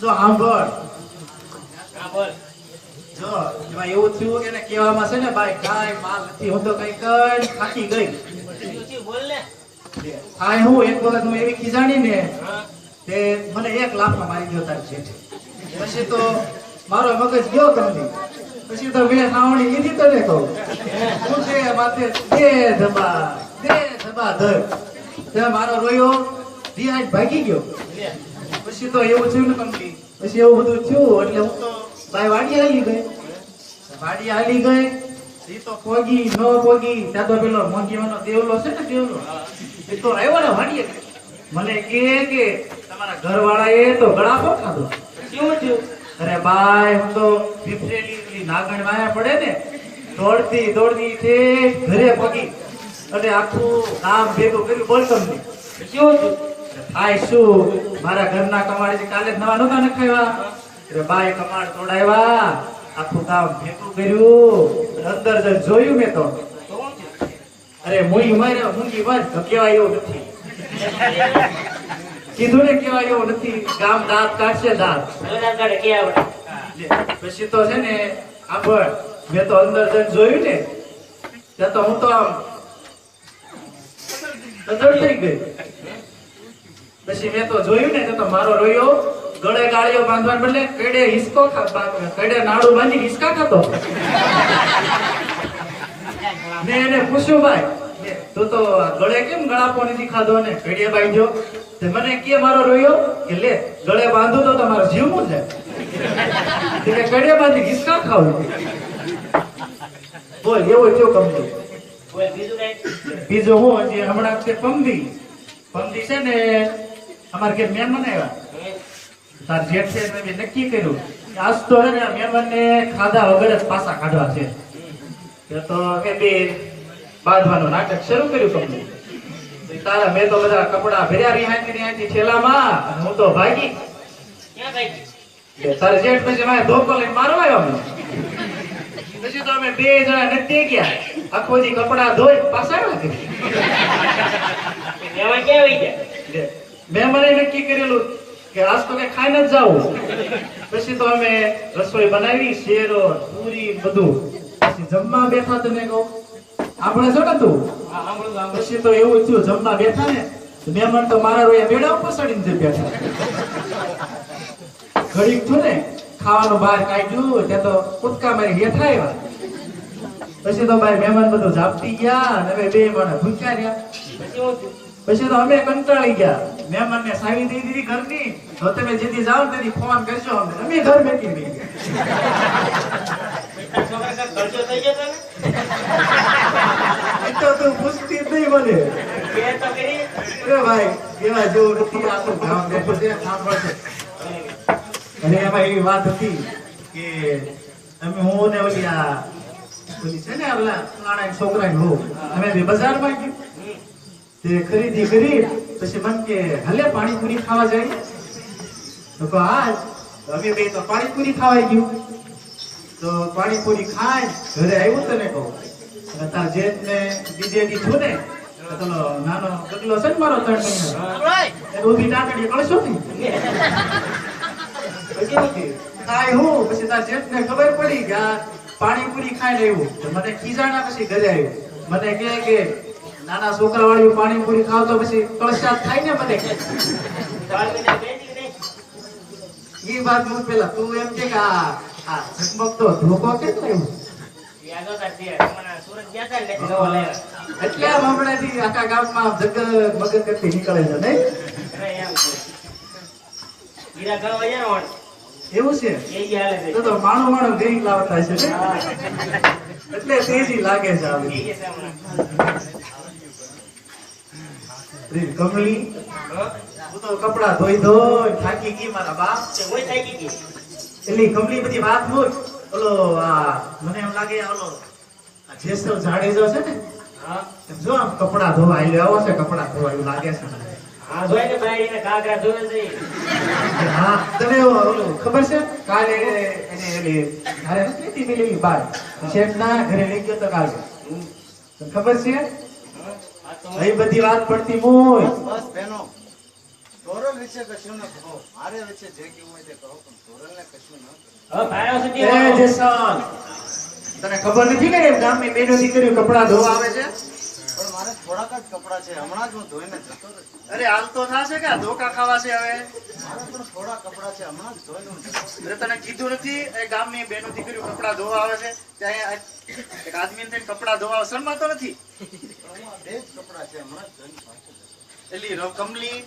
જો સાંભળ હા જો એમાં એવું થયું એને કહેવામાં છે ને ભાઈ કાંઈ માલ નથી હું તો કઈ કઈ થાકી ગઈ. બોલ ને. આ હું એક વખત હું એવી ખીજાણી ને તે મને એક લાફા મારી ગયો તારી જેઠે. પછી તો મારો મગજ ગયો તમને. પછી તો મેં સાવણી લીધી તને કહું હું છે માથે દે ધબા દે ધબા ધર. તે મારો રોયો રિયાજ ભાગી ગયો. પછી તો એવું થયું ને કંપની. પછી એવું બધું થયું એટલે હું તો ભાઈ વાડી હાલી ગઈ. વાડી હાલી ગઈ. એ તો પોગી, ન પોગી. ત્યાં તો પેલો મોંઘીવાનો દેવલો છે ને દેવલો? એ તો આવ્યો ને વાડીએ. મને કે કે, તમારા ઘરવાળાએ તો ગળાપો ખાધો. શું થયું? અરે ભાઈ, હું તો પેલી નાગણ પડે ને, દોડતી દોડતી ઠેઠ ઘરે પગી. અને આખું કામ ભેગું કર્યું બોલ તમને શું થયું? આય મારા ઘરના કમાડી કાલે નવા નતા નખાવ્યા. બાય કમાડ તોડાવ્યા. આખું કામ ભેગું કર્યું. અંદર જઈને જોયું મેં તો. અરે મુઈ મારે, મુંગી વાત તો કહેવાય એવું નથી. કીધું ને કેવાય એવું નથી. ગામ દાંત કાઢશે દાંત. પછી તો છે ને આભળ મેં તો અંદર જઈને જોયું ને, ત્યાં તો હું તો આમ થઈ ગઈ. પછી મેં તો જોયું ને તો મારો રોયો. ગળે ગાળિયો બાંધવાને બદલે કેડે હિસકો કડે નાડું બાંધી હિસકા ખાતો. મેં એને પૂછ્યું ભાઈ તું તો ગળે કેમ ગળાપો નથી ખાધો ને કેડે બાંધ્યો તે મને કે મારો રોયો કે લે ગળે બાંધું તો તમારો જીવ મું જાય કે કેડે બાંધી હિસકા ખાવું. બોલ એવો થયો બોલ બીજું હું હજી હમણાં છે પમદી પમદી છે ને અમારે ઘેર મહેમાન આવ્યા. તાર જેઠ છે એટલે મેં નક્કી કર્યું કે આજ તો હે ને મહેમાનને ખાધા વગર જ પાછા કાઢવા છે. એ તો કે બે બાંધવાનું નાટક શરૂ કર્યું તમને તારા મેં તો બધા કપડા ભર્યા રિહાઈ ઠેલામાં અને હું તો ભાગી. ક્યાં ભાગી? તારે જેઠ પછી મારે ધોકો લઈને મારવા આવ્યો અમને પછી તો અમે બે જણા નથી ગયા. આખો દી કપડા ધોઈ પાછા આવ્યા ગયા? મેં મને નક્કી કરેલું કે આજ તો ખાઈને જ જાવું પછી તો અમે રસોઈ બનાવી શેરો પૂરી બધું. પછી જમવા બેઠા તમે કહું. આપણે જો ને તું પછી તો એવું થયું જમવા બેઠા ને મહેમાન તો મારા રોયા બેડા ઉપર ચડીને જે બેઠા. ઘડીક થયું ને ખાવાનું બહાર કાઢ્યું ત્યાં તો કૂદકા મારી હેઠા આવ્યા. પછી તો મારે મહેમાન બધું ઝાપટી ગયા અને હવે બે માણસ ભૂખ્યા રહ્યા. પછી પછી તો અમે કંટાળી ગયા. મહેમાન ને સાવી દઈ દીધી ઘરની. તો તમે જેથી જાઓ તેથી ફોન કરજો અમે અમે ઘર મેકી નહીં ભાઈ, એવી વાત હતી કે હું ને ઓલી છે ને છોકરા નો અમે બજારમાં ગયું. તે ખરીદી કરી પછી મન કે હલે પાણીપુરી ખાવા જાય તો કહો આજ અમે બે તો પાણીપુરી ખાવાય ગયું. તો પાણીપુરી ખાય ઘરે આવ્યું તને કહું. અને તાર જેઠ ને બીજે દી છું ને નાનો ગગલો છે ને મારો ત્રણ મહિના ઊભી ટાંકડી કળશો નહીં? ખાય હું. પછી તાર જેઠ ને ખબર પડી કે પાણીપુરી આવ્યું. તો મને ખીજાણા પછી ઘરે આવ્યું. મને કે નાના છોકરા વાળી પાણીપુરી ખાવ તો પછી કળશાત થાય ને મને. એ વાત હું પેલા તું એમ કે આ આ ધોકો હતા સુરત ગયા હતા ને એટલે હમણાંથી આખા ગામમાં જગ મગજ કરતી નીકળે છે નહીં? એવું છે? તો તો માણું માણું ગઈ લાવતા છે. એટલે તેજી લાગે છે આવી કમળી હું તો કપડા ધોઈ ધોઈ થાકી ગઈ મારા બાપ છે હોય થાકી ગઈ. એટલે કમળી બધી વાત મૂક ઓલો આ મને એમ લાગે ઓલો આ જેસલ જાડેજો છે ને હા? જો આમ કપડા ધોવા એટલે આવો છે કપડા ધોવા એવું લાગે છે મને. હા, જોઈ ને બાયડીને ઘાઘરા ધોવે છે. હા તને ઓલું ખબર છે? કાલે એને એલી હારે નથી લેતી બાર શેઠના ઘરે લઈ ગયો તો કાલે. ખબર છે? હા? આ તો એ બધી વાત પડતી મોય બસ બેનો તો વિશે કશું ન કહો. મારે વિશે જે કેવું હોય તે કહો પણ ધોરણને કશું ન કહો. ભાઈઓ સુધી એ જેસન તને ખબર નથી કે ગામની બેનો દીકરીઓ કપડા ધોવા આવે છે? થોડાક જ કપડાં છે હમણાં જ હું ધોઈને જતો અરે હાલ તો થશે કે ધોકા ખાવા છે હવે? મારા પણ થોડા કપડાં છે હમણાં જ ધોઈને હું તને કીધું નથી એ ગામની બેનો દીકરીઓ કપડા ધોવા આવે છે ત્યાં એક આદમી ને કપડા ધોવા શરમાતો નથી? બે જ કપડાં છે હમણાં જ ધોઈને રો કમલી